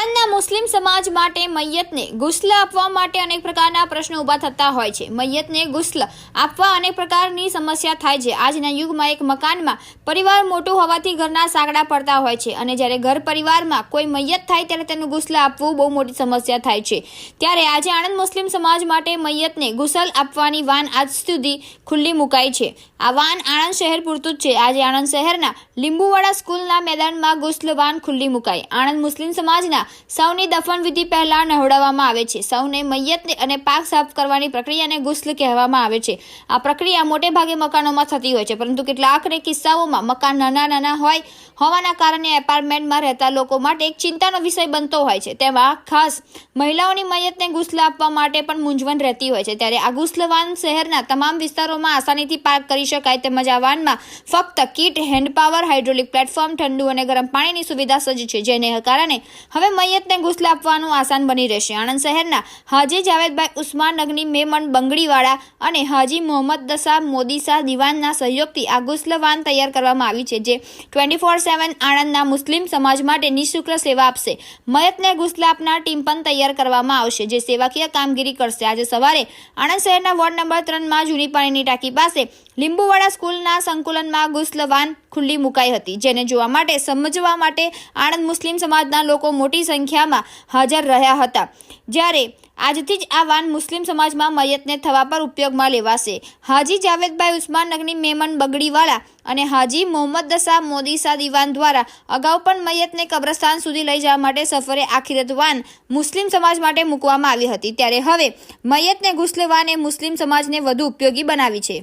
આણંદના મુસ્લિમ સમાજ માટે મૈયતને ગુસ્લ આપવા માટે અનેક પ્રકારના પ્રશ્નો ઊભા થતા હોય છે. મૈયતને ગુસ્લ આપવા અનેક પ્રકારની સમસ્યા થાય છે. આજના યુગમાં એક મકાનમાં પરિવાર મોટું હોવાથી ઘરના સાંકડા પડતા હોય છે અને જ્યારે ઘર પરિવારમાં કોઈ મૈયત થાય ત્યારે તેનું ગુસ્લ આપવું બહુ મોટી સમસ્યા થાય છે. ત્યારે આજે આણંદ મુસ્લિમ સમાજ માટે મૈયતને ગુસલ આપવાની વાન આજ સુધી ખુલ્લી મુકાઈ છે. આ વાન આણંદ શહેર પૂરતું જ છે. આજે આણંદ શહેરના લીંબુવાડા સ્કૂલના મેદાનમાં ગુસ્લ વાન ખુલ્લી મુકાઈ. આણંદ મુસ્લિમ સમાજના સૌની દફનવિધિ પહેલા નહોડાવવામાં આવે છે. સૌને મૈયતને અને પાક સાફ કરવાની પ્રક્રિયાને ગુસ્લ કહેવામાં આવે છે. આ પ્રક્રિયા મોટે ભાગે મકાનોમાં થતી હોય છે, પરંતુ કેટલાકને કિસ્સાઓમાં મકાન નાના નાના હોય હોવાના કારણે એપાર્ટમેન્ટમાં રહેતા લોકો માટે એક ચિંતાનો વિષય બનતો હોય છે. તેમાં ખાસ મહિલાઓની મૈયતને ગુસ્લ આપવા માટે પણ મૂંઝવણ રહેતી હોય છે. ત્યારે આ ગુસ્લવાન શહેરના તમામ વિસ્તારોમાં આસાનીથી પાર્ક કરી શકાય તેમજ આ વાનમાં ફક્ત kit, hand power, hydraulic platform, ઠંડુ અને ગરમ પાણીની સુવિધા સજ્જ છે, જેને કારણે હવે મૈયતને ગુસ્લ આપવાનું આસાન બની રહેશે. આણંદ શહેરના હાજી જાવેદભાઈ ઉસ્માન નગની મેમન બંગડીવાળા અને હાજી મોહમ્મદ દસા મોદીસા દિવાનના સહયોગથી આ ગુસ્લ વાન તૈયાર કરવામાં આવી છે, જે ટ્વેન્ટી ફોર સેવન આણંદના મુસ્લિમ સમાજ માટે નિઃશુલ્ક સેવા આપશે. મયતને ગુસ્લ આપનાર ટીમ પણ તૈયાર કરવામાં આવશે, જે સેવાકીય કામગીરી કરશે. આજે સવારે આણંદ શહેરના વોર્ડ નંબર ત્રણમાં જૂની પાણીની ટાંકી પાસે લીંબુવાડા સ્કૂલના સંકુલનમાં ગુસ્લવાન ખુલ્લી મુકાઈ હતી, જેને જોવા માટે, સમજવા માટે આણંદ મુસ્લિમ સમાજના લોકો મોટી સંખ્યામાં હાજર રહ્યા હતા. જ્યારે આજથી જ આ વાન મુસ્લિમ સમાજમાં મયતને થવા પર ઉપયોગમાં લેવાશે. હાજી જાવેદભાઈ ઉસ્માન નગની મેમન બગડીવાળા અને હાજી મોહમ્મદ દસા મોદીસા દિવાન દ્વારા અગાઉ પણ મૈયતને કબ્રસ્તાન સુધી લઈ જવા માટે સફરે આખિરત વાન મુસ્લિમ સમાજ માટે મૂકવામાં આવી હતી. ત્યારે હવે મૈયતને ગુસ્લ વાન મુસ્લિમ સમાજને વધુ ઉપયોગી બનાવી છે.